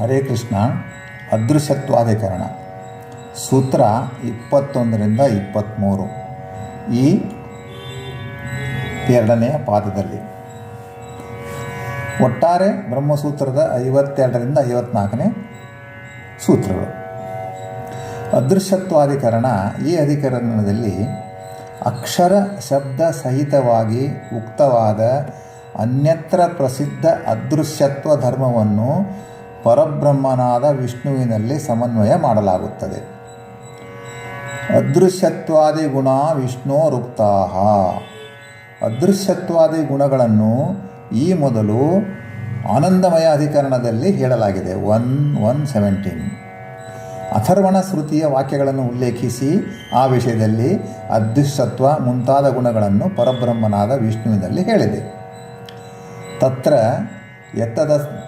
ಹರೇ ಕೃಷ್ಣ ಅದೃಶ್ಯತ್ವಾಧಿಕರಣ ಸೂತ್ರ ಇಪ್ಪತ್ತೊಂದರಿಂದ ಇಪ್ಪತ್ತ್ಮೂರು ಈ ಎರಡನೆಯ ಪಾದದಲ್ಲಿ. ಒಟ್ಟಾರೆ ಬ್ರಹ್ಮಸೂತ್ರದ ಐವತ್ತೆರಡರಿಂದ ಐವತ್ನಾಲ್ಕನೇ ಸೂತ್ರಗಳು. ಅದೃಶ್ಯತ್ವಾಧಿಕರಣ ಈ ಅಧಿಕರಣದಲ್ಲಿ ಅಕ್ಷರ ಶಬ್ದ ಸಹಿತವಾಗಿ ಉಕ್ತವಾದ ಅನ್ಯತ್ರ ಪ್ರಸಿದ್ಧ ಅದೃಶ್ಯತ್ವ ಧರ್ಮವನ್ನು ಪರಬ್ರಹ್ಮನಾದ ವಿಷ್ಣುವಿನಲ್ಲಿ ಸಮನ್ವಯ ಮಾಡಲಾಗುತ್ತದೆ. ಅದೃಶ್ಯತ್ವಾದಿ ಗುಣ ವಿಷ್ಣೋರುಕ್ತಾ ಅದೃಶ್ಯತ್ವಾದಿ ಗುಣಗಳನ್ನು ಈ ಮೊದಲು ಆನಂದಮಯ ಅಧಿಕರಣದಲ್ಲಿ ಹೇಳಲಾಗಿದೆ. One one seventeen. ಅಥರ್ವಣ ಶ್ರುತಿಯ ವಾಕ್ಯಗಳನ್ನು ಉಲ್ಲೇಖಿಸಿ ಆ ವಿಷಯದಲ್ಲಿ ಅದೃಶ್ಯತ್ವ ಮುಂತಾದ ಗುಣಗಳನ್ನು ಪರಬ್ರಹ್ಮನಾದ ವಿಷ್ಣುವಿನಲ್ಲಿ ಹೇಳಿದೆ. ತತ್ರ ಎತ್ತದ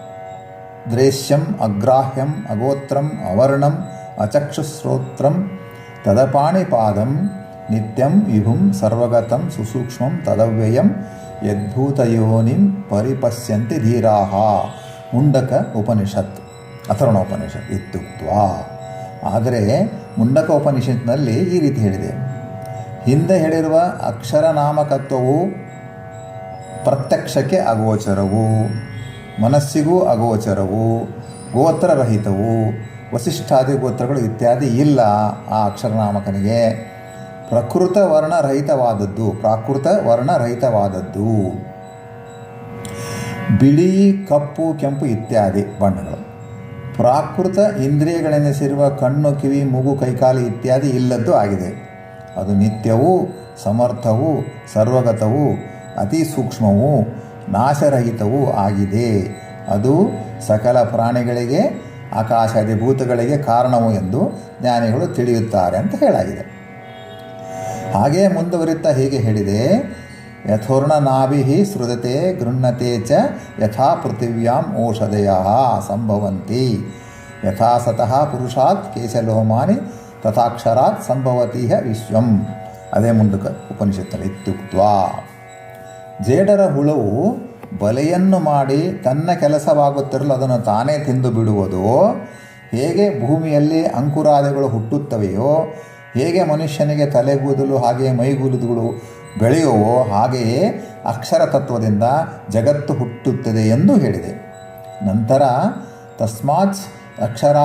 ದ್ರೇಶ್ಯಂ ಅಗ್ರಾಹ್ಯಂ, ಅಗೋತ್ರಂ ಅವರ್ಣಂ ಅಚಕ್ಷುಶ್ರೋತ್ರಂ ತದಪಾಣಿಪಾದಂ, ನಿತ್ಯಂ ವಿಭುಂ ಸರ್ವಗತಂ, ಸುಸೂಕ್ಷ್ಮಂ, ತದವ್ಯಯಂ, ಯದ್ಭೂತಯೋನಿಂ, ಪರಿಪಶ್ಯಂತಿ ಧೀರಾಹ. ಮುಂಡಕ ಉಪನಿಷತ್ ಅಥರ್ಣೋಪನಿಷತ್ ಇತ್ಯುಕ್ತ ಆದರೆ ಮುಂಡಕ ಉಪನಿಷತ್ನಲ್ಲಿ ಈ ರೀತಿ ಹೇಳಿದೆ. ಹಿಂದೆ ಹೇಳಿರುವ ಅಕ್ಷರನಾಮಕತ್ವವು ಪ್ರತ್ಯಕ್ಷಕ್ಕೆ ಅಗೋಚರವು. ಮನಸ್ಸಿಗೂ ಅಗೋಚರವು, ಗೋತ್ರರಹಿತವು, ವಸಿಷ್ಠಾದಿ ಗೋತ್ರಗಳು ಇತ್ಯಾದಿ ಇಲ್ಲ ಆ ಅಕ್ಷರನಾಮಕನಿಗೆ. ಪ್ರಕೃತ ವರ್ಣರಹಿತವಾದದ್ದು, ಪ್ರಾಕೃತ ವರ್ಣರಹಿತವಾದದ್ದು. ಬಿಳಿ, ಕಪ್ಪು, ಕೆಂಪು ಇತ್ಯಾದಿ ಬಣ್ಣಗಳು. ಪ್ರಾಕೃತ ಇಂದ್ರಿಯಗಳೆನಿಸಿರುವ ಕಣ್ಣು, ಕಿವಿ, ಮೂಗು, ಕೈಕಾಲು ಇತ್ಯಾದಿ ಇಲ್ಲದ್ದು ಆಗಿದೆ. ಅದು ನಿತ್ಯವೂ, ಸಮರ್ಥವೂ, ಸರ್ವಗತವೂ, ಅತಿ ಸೂಕ್ಷ್ಮವೂ ನಾಶರಹಿತವೂ ಆಗಿದೆ. ಅದು ಸಕಲ ಪ್ರಾಣಿಗಳಿಗೆ, ಆಕಾಶಾದಿ ಭೂತಗಳಿಗೆ ಕಾರಣವು ಎಂದು ಜ್ಞಾನಿಗಳು ತಿಳಿಯುತ್ತಾರೆ ಅಂತ ಹೇಳಾಗಿದೆ ಹಾಗೇ ಮುಂದುವರಿತಾ ಹೀಗೆ ಹೇಳಿದೆ ಯಥೋರ್ಣ ನಾಭಿ ಸೃಜತೆ ಗೃಹ್ಣತೆ ಚ ಯಥಾ ಪೃಥಿವ್ಯಾಂ ಔಷಧಯ ಸಂಭವಂತಿ. ಯಥಾ ಸತಃ ಪುರುಷಾತ್ ಕೇಶಲೋಮಾನಿ ತಥಾಕ್ಷರಾತ್ ಸಂಭವತಿಹ ವಿಶ್ವಂ. ಅದೇ ಮುಂದಕ್ಕೆ ಉಪನಿಷತ್ತಲ್ಲಿ ಇತ್ಯುಕ್ತ ಜೇಡರ ಹುಳವು ಬಲೆಯನ್ನು ಮಾಡಿ ತನ್ನ ಕೆಲಸವಾಗುತ್ತಿರಲು ಅದನ್ನು ತಾನೇ ತಿಂದು ಬಿಡುವುದು. ಹೇಗೆ ಭೂಮಿಯಲ್ಲಿ ಅಂಕುರಾದಿಗಳು ಹುಟ್ಟುತ್ತವೆಯೋ, ಹೇಗೆ ಮನುಷ್ಯನಿಗೆ ತಲೆಗೂದಲು ಹಾಗೆಯೇ ಮೈಗೂದಲುಗಳು ಬೆಳೆಯುವೋ ಹಾಗೆಯೇ ಅಕ್ಷರ ತತ್ವದಿಂದ ಜಗತ್ತು ಹುಟ್ಟುತ್ತದೆ ಎಂದು ಹೇಳಿದೆ. ನಂತರ, ತಸ್ಮಾತ್ ಅಕ್ಷರ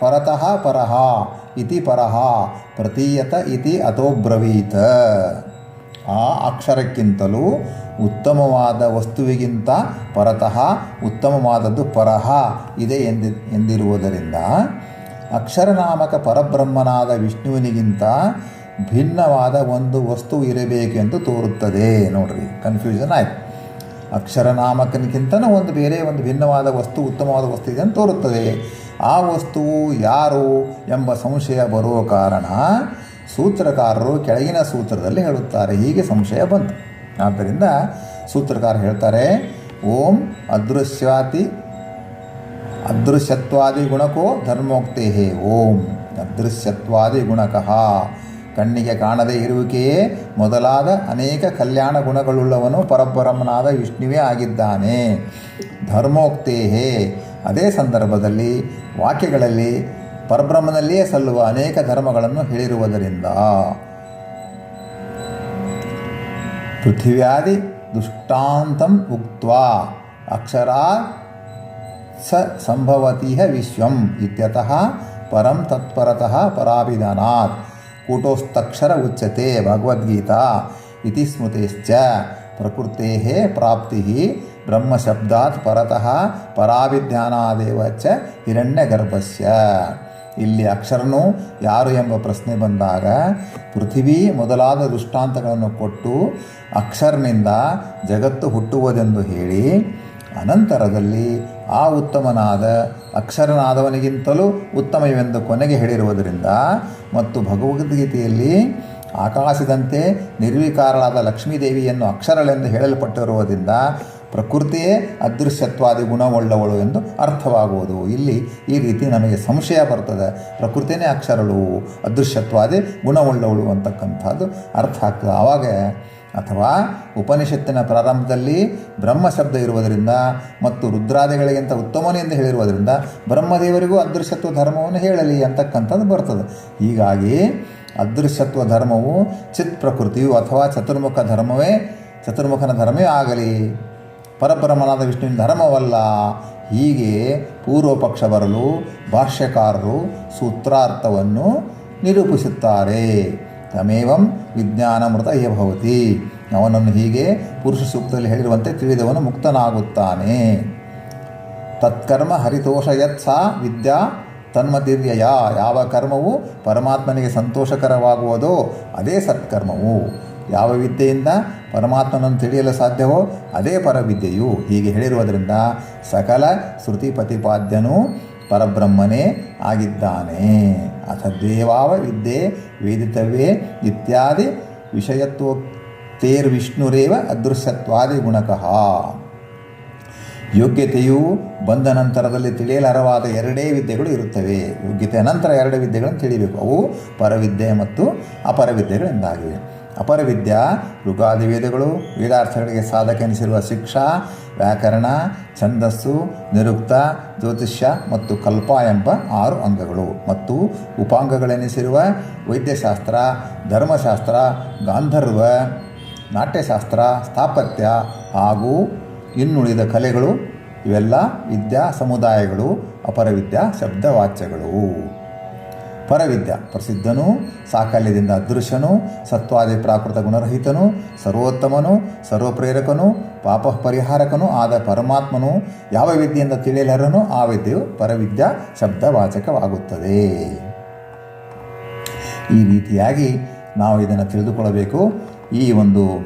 ಪರತಃ ಪರಹ ಇತಿ ಪರಹ ಪ್ರತೀಯತ ಇತಿ ಅಥೋಬ್ರವೀತ. ಆ ಅಕ್ಷರಕ್ಕಿಂತಲೂ ಉತ್ತಮವಾದ ವಸ್ತುವಿಗಿಂತ ಪರತಃ ಉತ್ತಮವಾದದ್ದು ಪರಹ ಇದೆ ಎಂದಿ, ಎಂದಿರುವುದರಿಂದ ಅಕ್ಷರನಾಮಕ ಪರಬ್ರಹ್ಮನಾದ ವಿಷ್ಣುವಿನಿಗಿಂತ ಭಿನ್ನವಾದ ಒಂದು ವಸ್ತು ಇರಬೇಕೆಂದು ತೋರುತ್ತದೆ. ನೋಡ್ರಿ ಕನ್ಫ್ಯೂಷನ್ ಆಯ್ತು. ಅಕ್ಷರನಾಮಕನಿಗಿಂತನೂ ಒಂದು ಬೇರೆ ಒಂದು ಭಿನ್ನವಾದ ವಸ್ತು, ಉತ್ತಮವಾದ ವಸ್ತು ಇದೆ ಅಂತ ತೋರುತ್ತದೆ. ಆ ವಸ್ತುವು ಯಾರು ಎಂಬ ಸಂಶಯ ಬರುವ ಕಾರಣ ಸೂತ್ರಕಾರರು ಕೆಳಗಿನ ಸೂತ್ರದಲ್ಲಿ ಹೇಳುತ್ತಾರೆ. ಹೀಗೆ ಸಂಶಯ ಬಂತು. ಆದ್ದರಿಂದ ಸೂತ್ರಕಾರ ಹೇಳ್ತಾರೆ, ಓಂ ಅದೃಶ್ಯಾತಿ ಅದೃಶ್ಯತ್ವಾದಿ ಗುಣಕೋ ಧರ್ಮೋಕ್ತೇ ಓಂ ಅದೃಶ್ಯತ್ವಾದಿ ಗುಣಕಃ. ಕಣ್ಣಿಗೆ ಕಾಣದೇ ಇರುವಿಕೆಯೇ ಮೊದಲಾದ ಅನೇಕ ಕಲ್ಯಾಣ ಗುಣಗಳುಳ್ಳವನು ಪರಬ್ರಹ್ಮನಾದ ವಿಷ್ಣುವೇ ಆಗಿದ್ದಾನೆ. ಧರ್ಮೋಕ್ತೇಹೇ. ಅದೇ ಸಂದರ್ಭದಲ್ಲಿ ವಾಕ್ಯಗಳಲ್ಲಿ ಪರಬ್ರಹ್ಮನಲ್ಲಿಯೇ ಸಲ್ಲುವ ಅನೇಕ ಧರ್ಮಗಳನ್ನು ಹೇಳಿರುವುದರಿಂದ ಪೃಥಿವ್ಯಾದಿ ದುಷ್ಟಾಂತಂ ಉಕ್ತ್ವಾ ಅಕ್ಷರಾ ಸ ಸಂಭವತಿಹ ವಿಶ್ವಂ ಇತ್ಯತಃ ಪರಂ ತತ್ಪರತಃ ಪರಾಭಿಧಾನಾತ್. ಕೂಟೋಸ್ತಕ್ಷರ ಉಚ್ಯತೆ ಭಗವದ್ಗೀತಾ ಇತಿ ಸ್ಮೃತಿಶ್ಚ ಪ್ರಕೃತೆ ಪ್ರಾಪ್ತಿ ಬ್ರಹ್ಮಶಬ್ದಾತ್ ಪರತಃ ಪರಾಭಿಧ್ಯಾನಾದೇವ ಚ ಹಿರಣ್ಯಗರ್ಭಸ್ಯ. ಇಲ್ಲಿ ಅಕ್ಷರನು ಯಾರು ಎಂಬ ಪ್ರಶ್ನೆ ಬಂದಾಗ ಪೃಥಿವಿ ಮೊದಲಾದ ದೃಷ್ಟಾಂತಗಳನ್ನು ಕೊಟ್ಟು ಅಕ್ಷರನಿಂದ ಜಗತ್ತು ಹುಟ್ಟುವುದೆಂದು ಹೇಳಿ, ಅನಂತರದಲ್ಲಿ ಆ ಉತ್ತಮನಾದ ಅಕ್ಷರನಾದವನಿಗಿಂತಲೂ ಉತ್ತಮವೆಂದು ಕೊನೆಗೆ ಹೇಳಿರುವುದರಿಂದ ಮತ್ತು ಭಗವದ್ಗೀತೆಯಲ್ಲಿ ಆಕಾಶದಂತೆ ನಿರ್ವಿಕಾರಳಾದ ಲಕ್ಷ್ಮೀದೇವಿಯನ್ನು ಅಕ್ಷರಳೆಂದು ಹೇಳಲ್ಪಟ್ಟಿರುವುದರಿಂದ ಪ್ರಕೃತಿಯೇ ಅದೃಶ್ಯತ್ವಾದಿ ಗುಣವುಳ್ಳವಳು ಎಂದು ಅರ್ಥವಾಗುವುದು. ಇಲ್ಲಿ ಈ ರೀತಿ ನಮಗೆ ಸಂಶಯ ಬರ್ತದೆ. ಪ್ರಕೃತಿಯೇ ಅಕ್ಷರಳು, ಅದೃಶ್ಯತ್ವಾದಿ ಗುಣವುಳ್ಳವಳು ಅಂತಕ್ಕಂಥದ್ದು ಅರ್ಥ ಆಗ್ತದೆ. ಆವಾಗ ಅಥವಾ ಉಪನಿಷತ್ತಿನ ಪ್ರಾರಂಭದಲ್ಲಿ ಬ್ರಹ್ಮ ಶಬ್ದ ಇರುವುದರಿಂದ ಮತ್ತು ರುದ್ರಾದಿಗಳಿಗಿಂತ ಉತ್ತಮನೇ ಎಂದು ಹೇಳಿರುವುದರಿಂದ ಬ್ರಹ್ಮದೇವರಿಗೂ ಅದೃಶ್ಯತ್ವ ಧರ್ಮವನ್ನು ಹೇಳಲಿ ಅಂತಕ್ಕಂಥದ್ದು ಬರ್ತದೆ. ಹೀಗಾಗಿ ಅದೃಶ್ಯತ್ವ ಧರ್ಮವು ಚಿತ್ ಪ್ರಕೃತಿಯು ಅಥವಾ ಚತುರ್ಮುಖ ಧರ್ಮವೇ, ಚತುರ್ಮುಖನ ಧರ್ಮವೇ ಆಗಲಿ. ಪರಬ್ರಹ್ಮನಾದ ವಿಷ್ಣುವಿನ ಧರ್ಮವಲ್ಲ. ಹೀಗೆ ಪೂರ್ವಪಕ್ಷ ಬರಲು ಭಾಷ್ಯಕಾರರು ಸೂತ್ರಾರ್ಥವನ್ನು ನಿರೂಪಿಸುತ್ತಾರೆ. ತಮೇವಂ ವಿಜ್ಞಾನಮೃತ ಭವತಿ. ಅವನನ್ನು ಹೀಗೆ ಪುರುಷ ಸೂಕ್ತದಲ್ಲಿ ಹೇಳಿರುವಂತೆ ತಿಳಿದವನು ಮುಕ್ತನಾಗುತ್ತಾನೆ. ತತ್ಕರ್ಮ ಹರಿತೋಷ ಯತ್ ಸಾ ವಿದ್ಯಾ ತನ್ಮತಿರ್ಯಯ ಯಾವ ಕರ್ಮವು ಪರಮಾತ್ಮನಿಗೆ ಸಂತೋಷಕರವಾಗುವುದೋ ಅದೇ ಸತ್ಕರ್ಮವು. ಯಾವ ವಿದ್ಯೆಯಿಂದ ಪರಮಾತ್ಮನನ್ನು ತಿಳಿಯಲು ಸಾಧ್ಯವೋ ಅದೇ ಪರವಿದ್ಯೆಯು. ಹೀಗೆ ಹೇಳಿರುವುದರಿಂದ ಸಕಲ ಶ್ರುತಿ ಪ್ರತಿಪಾದ್ಯನೂ ಪರಬ್ರಹ್ಮನೇ ಆಗಿದ್ದಾನೆ. ಅಥ ದೇವಾವ ವಿದ್ಯೆ ವೇದಿತವೇ ಇತ್ಯಾದಿ ವಿಷಯತ್ವೋಕ್ತೇರ್ವಿಷ್ಣುರೇವ ಅದೃಶ್ಯತ್ವಾದಿ ಗುಣಕಃ. ಯೋಗ್ಯತೆಯು ಬಂದ ನಂತರದಲ್ಲಿ ತಿಳಿಯಲರವಾದ ಎರಡೇ ವಿದ್ಯೆಗಳು ಇರುತ್ತವೆ. ಯೋಗ್ಯತೆಯ ನಂತರ ಎರಡು ವಿದ್ಯೆಗಳನ್ನು ತಿಳಿಬೇಕು ಅವು ಪರವಿದ್ಯೆ ಮತ್ತು ಅಪರವಿದ್ಯೆಗಳೆಂದಾಗಿವೆ. ಅಪರವಿದ್ಯಾ ಋಗಾದಿ ವೇದಗಳು ವೇದಾರ್ಥಗಳಿಗೆ ಸಾಧಕ ಎನಿಸಿರುವ ಶಿಕ್ಷಾ, ವ್ಯಾಕರಣ, ಛಂದಸ್ಸು, ನಿರುಕ್ತ, ಜ್ಯೋತಿಷ್ಯ ಮತ್ತು ಕಲ್ಪ ಎಂಬ ಆರು ಅಂಗಗಳು. ಮತ್ತು ಉಪಾಂಗಗಳೆನಿಸಿರುವ ವೈದ್ಯಶಾಸ್ತ್ರ, ಧರ್ಮಶಾಸ್ತ್ರ, ಗಾಂಧರ್ವ, ನಾಟ್ಯಶಾಸ್ತ್ರ, ಸ್ಥಾಪತ್ಯ ಹಾಗೂ ಇನ್ನುಳಿದ ಕಲೆಗಳು ಇವೆಲ್ಲ ವಿದ್ಯಾ ಸಮುದಾಯಗಳು ಅಪರವಿದ್ಯಾ ಶಬ್ದವಾಚ್ಯಗಳು. ಪರವಿದ್ಯಾ. ಪ್ರಸಿದ್ಧನೂ, ಸಾಕಲ್ಯದಿಂದ ಅದೃಶ್ಯನು ಸತ್ವಾದಿ ಪ್ರಾಕೃತ ಗುಣರಹಿತನು, ಸರ್ವೋತ್ತಮನು, ಸರ್ವಪ್ರೇರಕನು, ಪಾಪ ಪರಿಹಾರಕನು ಆದ ಪರಮಾತ್ಮನು, ಯಾವ ವಿದ್ಯೆಯಿಂದ ತಿಳಿಯಲರನು ಆ ವಿದ್ಯೆಯು ಪರವಿದ್ಯ ಶಬ್ದವಾಚಕವಾಗುತ್ತದೆ. ಈ ರೀತಿಯಾಗಿ ನಾವು ಇದನ್ನು ತಿಳಿದುಕೊಳ್ಳಬೇಕು. ಈ ಒಂದು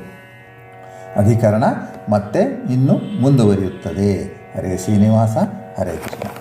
ಅಧಿಕರಣ ಮತ್ತೆ ಇನ್ನು ಮುಂದುವರಿಯುತ್ತದೆ. ಹರೇ ಶ್ರೀನಿವಾಸ, ಹರೇ ಕೃಷ್ಣ.